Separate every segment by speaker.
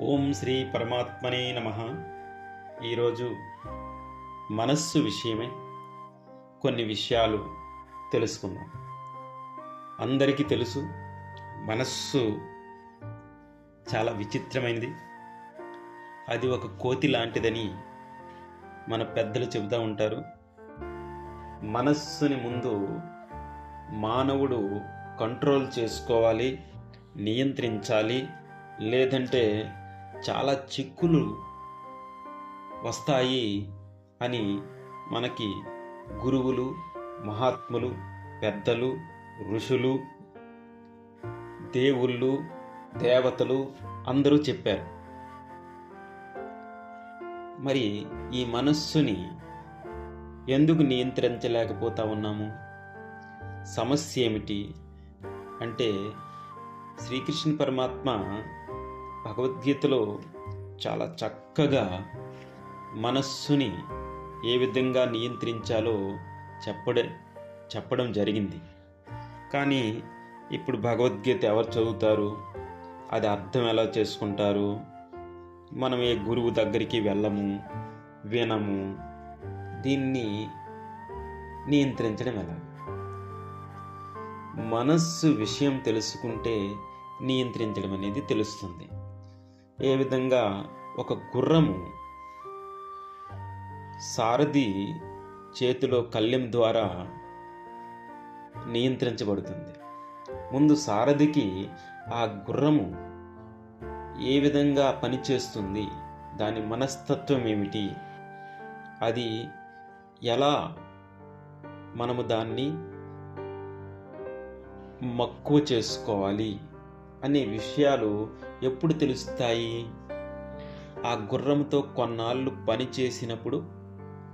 Speaker 1: ఓం శ్రీ పరమాత్మనే నమ. ఈరోజు మనస్సు విషయమే. కొన్ని విషయాలు తెలుసుకుందాం. అందరికీ తెలుసు మనస్సు చాలా విచిత్రమైనది అది ఒక కోతి లాంటిదని మన పెద్దలు చెబుతూ ఉంటారు. మనస్సుని ముందు మానవుడు కంట్రోల్ చేసుకోవాలి నియంత్రించాలి లేదంటే చాలా చిక్కులు వస్తాయి అని మనకి గురువులు మహాత్ములు పెద్దలు ఋషులు దేవుళ్ళు దేవతలు అందరూ చెప్పారు. మరి ఈ మనస్సుని ఎందుకు నియంత్రించలేకపోతా ఉన్నాము? సమస్య ఏమిటి? అంటే శ్రీకృష్ణ పరమాత్మ భగవద్గీతలో చాలా చక్కగా మనస్సుని ఏ విధంగా నియంత్రించాలో చెప్పడ చెప్పడం జరిగింది. కానీ ఇప్పుడు భగవద్గీత ఎవరు చదువుతారు? అది అర్థం ఎలా చేసుకుంటారు? మనం ఏ గురువు దగ్గరికి వెళ్ళము వినము? దీన్ని నియంత్రించడం ఎలా? మనస్సు విషయం తెలుసుకుంటే నియంత్రించడం అనేది తెలుస్తుంది. ఏ విధంగా ఒక గుర్రము సారథి చేతిలో కళ్ళెం ద్వారా నియంత్రించబడుతుంది. ముందు సారథికి ఆ గుర్రము ఏ విధంగా పనిచేస్తుంది? దాని మనస్తత్వం ఏమిటి? అది ఎలా మనము దాన్ని మక్కువ చేసుకోవాలి అనే విషయాలు ఎప్పుడు తెలుస్తాయి? ఆ గుర్రంతో కొన్నాళ్ళు పని చేసినప్పుడు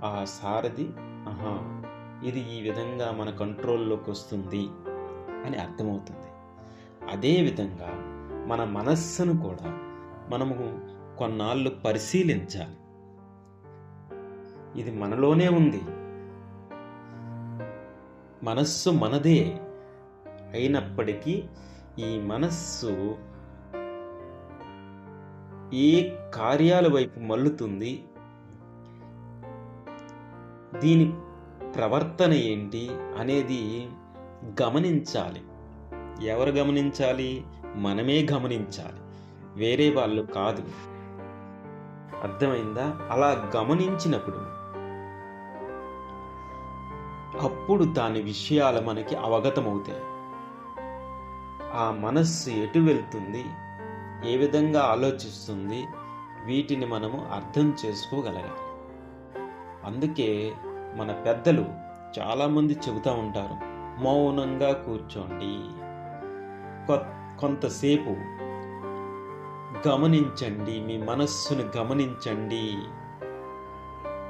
Speaker 1: ఆ సారథి ఆహా ఇది ఈ విధంగా మన కంట్రోల్లోకి వస్తుంది అని అర్థమవుతుంది. అదేవిధంగా మన మనస్సును కూడా మనము కొన్నాళ్ళు పరిశీలించాలి. ఇది మనలోనే ఉంది. మనస్సు మనదే అయినప్పటికీ ఈ మనస్సు ఏ కార్యాల వైపు మల్లుతుంది దీని ప్రవర్తన ఏంటి అనేది గమనించాలి. ఎవరు గమనించాలి? మనమే గమనించాలి. వేరే వాళ్ళు కాదు. అర్థమైందా? అలా గమనించినప్పుడు అప్పుడు దాని విషయాలు మనకి అవగతమవుతాయి. ఆ మనస్సు ఎటు వెళ్తుంది? ఏ విధంగా ఆలోచిస్తుంది వీటిని మనము అర్థం చేసుకోగలగాలి. అందుకే మన పెద్దలు చాలామంది చెబుతూ ఉంటారు మౌనంగా కూర్చోండి. కొంతసేపు గమనించండి మీ మనస్సును గమనించండి.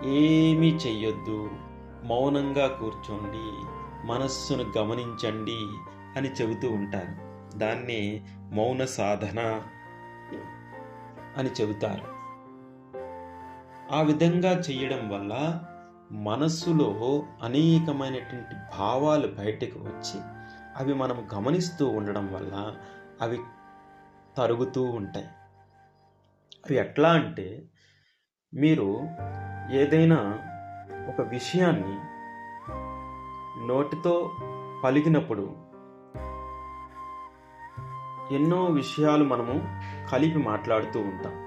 Speaker 1: ఏమీ చెయ్యొద్దు మౌనంగా కూర్చోండి మనస్సును గమనించండి అని చెబుతూ ఉంటారు. దాన్ని మౌన సాధన అని చెబుతారు. ఆ విధంగా చేయడం వల్ల మనస్సులో అనేకమైనటువంటి భావాలు బయటకు వచ్చి అవి మనం గమనిస్తూ ఉండడం వల్ల అవి తరుగుతూ ఉంటాయి. అవి ఎట్లా అంటే మీరు ఏదైనా ఒక విషయాన్ని నోటితో పలికినప్పుడు ఎన్నో విషయాలు మనము కలిపి మాట్లాడుతూ ఉంటాం.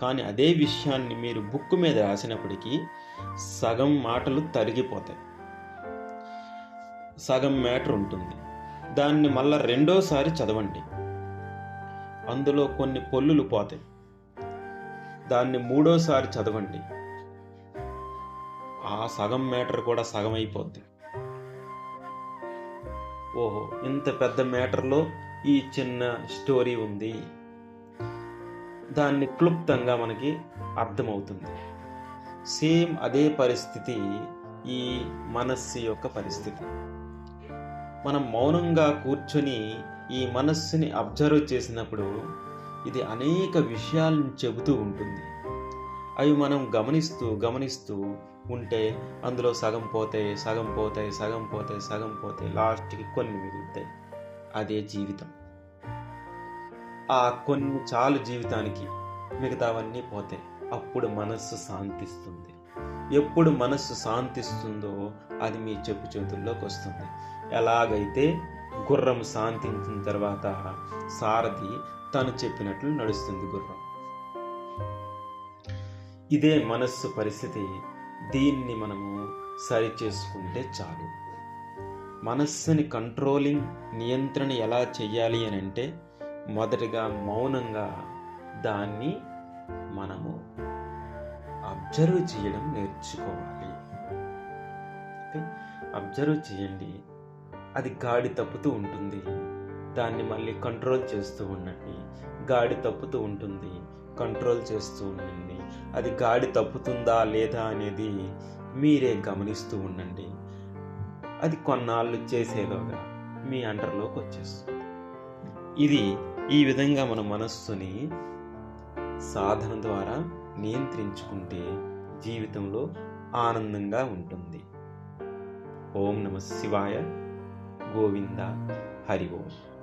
Speaker 1: కానీ అదే విషయాన్ని మీరు బుక్ మీద రాసినప్పటికీ సగం మాటలు తరిగిపోతాయి. సగం మ్యాటర్ ఉంటుంది. దాన్ని మళ్ళా రెండోసారి చదవండి. అందులో కొన్ని పొల్లులు పోతాయి. దాన్ని మూడోసారి చదవండి. ఆ సగం మ్యాటర్ కూడా సగం అయిపోద్ది ఓహో ఇంత పెద్ద మ్యాటర్లో ఈ చిన్న స్టోరీ ఉంది. దాన్ని క్లుప్తంగా మనకి అర్థమవుతుంది. సేమ్ అదే పరిస్థితి ఈ మనస్సు యొక్క పరిస్థితి. మనం మౌనంగా కూర్చొని ఈ మనస్సుని అబ్జర్వ్ చేసినప్పుడు ఇది అనేక విషయాలను చెబుతూ ఉంటుంది. అవి మనం గమనిస్తూ గమనిస్తూ ఉంటే అందులో సగం పోతాయి సగం పోతాయి సగం పోతాయి సగం పోతాయి లాస్ట్కి కొన్ని మిగులుతాయి. అదే జీవితం. ఆ కొన్ని చాలు జీవితానికి మిగతావన్నీ పోతాయి అప్పుడు మనస్సు శాంతిస్తుంది. ఎప్పుడు మనస్సు శాంతిస్తుందో అది మీ చెప్పు చేతుల్లోకి వస్తుంది. ఎలాగైతే గుర్రం శాంతించిన తర్వాత సారథి తను చెప్పినట్లు నడుస్తుంది గుర్రం. ఇదే మనస్సు పరిస్థితి దీన్ని మనము సరి చేసుకుంటే చాలు. మనస్సుని కంట్రోలింగ్ నియంత్రణ ఎలా చేయాలి అని అంటే మొదటిగా మౌనంగా దాన్ని మనము అబ్జర్వ్ చేయడం నేర్చుకోవాలి. ఓకే? అబ్జర్వ్ చేయండి. అది గాడి తప్పుతూ ఉంటుంది. దాన్ని మళ్ళీ కంట్రోల్ చేస్తూ ఉండండి. గాడి తప్పుతూ ఉంటుంది. కంట్రోల్ చేస్తూ ఉండండి. అది గాడి తప్పుతుందా లేదా అనేది మీరే గమనిస్తూ ఉండండి. అది కొన్నాళ్ళు చేసేలోగా మీ అండర్లోకి వచ్చేస్తుంది. ఇది ఈ విధంగా మన మనస్సుని సాధన ద్వారా నియంత్రించుకుంటే జీవితంలో ఆనందంగా ఉంటుంది. ఓం నమ శివాయ. గోవింద. హరి ఓం.